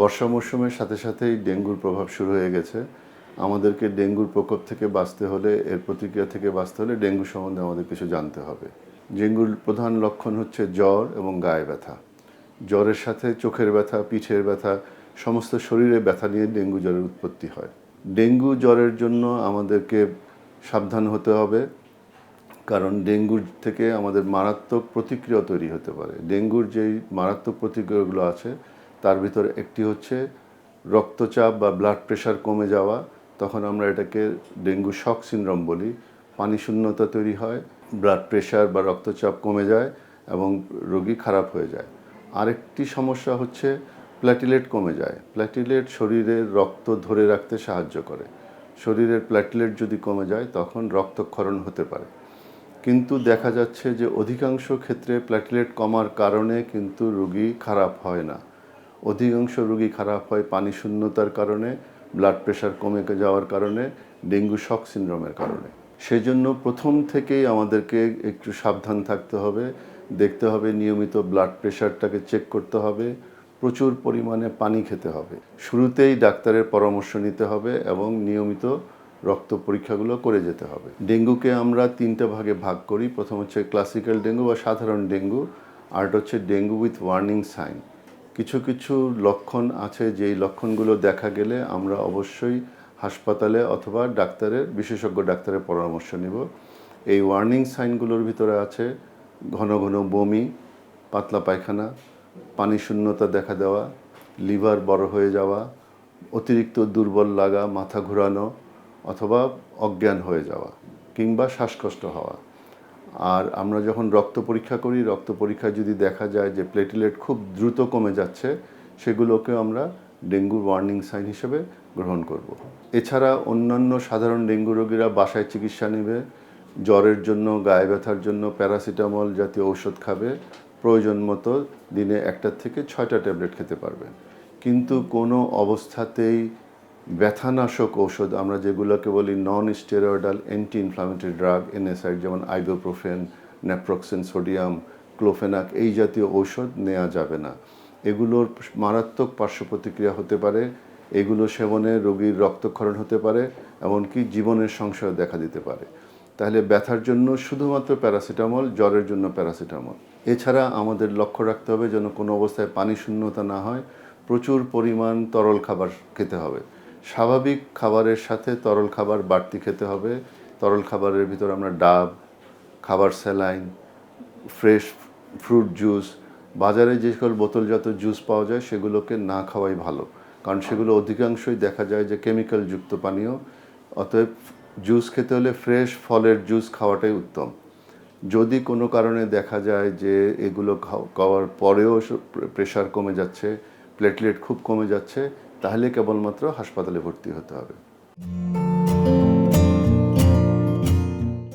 বর্ষা মৌসুমের সাথে সাথেই ডেঙ্গুর প্রভাব শুরু হয়ে গেছে। আমাদেরকে ডেঙ্গুর প্রকোপ থেকে বাঁচতে হলে, এর প্রতিক্রিয়া থেকে বাঁচতে হলে ডেঙ্গু সম্বন্ধে আমাদের কিছু জানতে হবে। ডেঙ্গুর প্রধান লক্ষণ হচ্ছে জ্বর এবং গায়ে ব্যথা। জ্বরের সাথে চোখের ব্যথা, পিঠের ব্যথা, সমস্ত শরীরে ব্যথা নিয়ে ডেঙ্গু জ্বরের উৎপত্তি হয়। ডেঙ্গু জ্বরের জন্য আমাদেরকে সাবধান হতে হবে, কারণ ডেঙ্গুর থেকে আমাদের মারাত্মক প্রতিক্রিয়া তৈরি হতে পারে। ডেঙ্গুর যেই মারাত্মক প্রতিক্রিয়াগুলো আছে তার ভিতরে একটি হচ্ছে রক্তচাপ বা ব্লাড প্রেশার কমে যাওয়া, তখন আমরা এটাকে ডেঙ্গু শক সিনড্রোম বলি। পানি শূন্যতা তৈরি হয় ব্লাড প্রেশার বা রক্তচাপ কমে যায় এবং রোগী খারাপ হয়ে যায়। আরেকটি সমস্যা হচ্ছে প্ল্যাটিলেট কমে যায়। প্ল্যাটিলেট শরীরের রক্ত ধরে রাখতে সাহায্য করে। শরীরের প্ল্যাটিলেট যদি কমে যায়, তখন রক্তক্ষরণ হতে পারে। কিন্তু দেখা যাচ্ছে যে অধিকাংশ ক্ষেত্রে প্ল্যাটিলেট কমার কারণে কিন্তু রোগী খারাপ হয় না। অধিকাংশ রোগী খারাপ হয় পানি শূন্যতার কারণে ব্লাড প্রেশার কমে যাওয়ার কারণে, ডেঙ্গু শক সিনড্রোমের কারণে। সেই জন্য প্রথম থেকেই আমাদেরকে একটু সাবধান থাকতে হবে, দেখতে হবে নিয়মিত ব্লাড প্রেশারটাকে চেক করতে হবে, প্রচুর পরিমাণে পানি খেতে হবে। শুরুতেই ডাক্তারের পরামর্শ নিতে হবে এবং নিয়মিত রক্ত পরীক্ষাগুলো করে যেতে হবে। ডেঙ্গুকে আমরা তিনটা ভাগে ভাগ করি। প্রথম হচ্ছে ক্লাসিক্যাল ডেঙ্গু বা সাধারণ ডেঙ্গু আরেকটা হচ্ছে ডেঙ্গু উইথ ওয়ার্নিং সাইন কিছু কিছু লক্ষণ আছে, যেই লক্ষণগুলো দেখা গেলে আমরা অবশ্যই হাসপাতালে অথবা ডাক্তারের, বিশেষজ্ঞ ডাক্তারের পরামর্শ নিব। এই ওয়ার্নিং সাইনগুলোর ভিতরে আছে ঘন ঘন বমি, পাতলা পায়খানা, পানি শূন্যতা দেখা দেওয়া, লিভার বড় হয়ে যাওয়া, অতিরিক্ত দুর্বল লাগা, মাথা ঘোরানো, অথবা অজ্ঞান হয়ে যাওয়া কিংবা শ্বাসকষ্ট হওয়া। আর আমরা যখন রক্ত পরীক্ষা করি, রক্ত পরীক্ষায় যদি দেখা যায় যে প্লেটিলেট খুব দ্রুত কমে যাচ্ছে সেগুলোকে আমরা ডেঙ্গুর ওয়ার্নিং সাইন হিসেবে গ্রহণ করব। এছাড়া অন্যান্য সাধারণ ডেঙ্গু রোগীরা বাসায় চিকিৎসা নেবে, জ্বরের জন্য, গায়ে ব্যথার জন্য প্যারাসিটামল জাতীয় ঔষধ খাবে, প্রয়োজন মতো দিনে একটার থেকে ছয়টা ট্যাবলেট খেতে পারবে কিন্তু কোনো অবস্থাতেই ব্যথানাশক ঔষধ, আমরা যেগুলোকে বলি non steroidal anti inflammatory drug NSAID যেমন আইবোপ্রোফেন ন্যাপ্রক্সেন সোডিয়াম ক্লোফেনাক এই জাতীয় ঔষধ নেওয়া যাবে না। এগুলোর মারাত্মক পার্শ্ব প্রতিক্রিয়া হতে পারে, এগুলো সেবনে রোগীর রক্তক্ষরণ হতে পারে, এমনকি জীবনের সংশয় দেখা দিতে পারে। তাহলে ব্যথার জন্য শুধুমাত্র প্যারাসিটামল, জ্বরের জন্য প্যারাসিটামল। এছাড়া আমাদের লক্ষ্য রাখতে হবে যেন কোনো অবস্থায় পানি শূন্যতা না হয়, প্রচুর পরিমাণ তরল খাবার খেতে হবে। স্বাভাবিক খাবারের সাথে তরল খাবার বাড়তি খেতে হবে। তরল খাবারের ভিতর আমরা ডাব, খাবার স্যালাইন, ফ্রেশ ফ্রুট জুস, বাজারে যে সকল বোতলজাত জুস পাওয়া যায় সেগুলোকে না খাওয়াই ভালো। কারণ সেগুলো অধিকাংশই দেখা যায় যে কেমিক্যাল যুক্ত পানীয়। অতএব জুস খেতে হলে ফ্রেশ ফলের জুস খাওয়াটাই উত্তম। যদি কোনো কারণে দেখা যায় যে এগুলো খাও- খাওয়ার পরেও প্রেশার কমে যাচ্ছে, প্লেটলেট খুব কমে যাচ্ছে তাহলে কেবলমাত্র হাসপাতালে ভর্তি হতে হবে।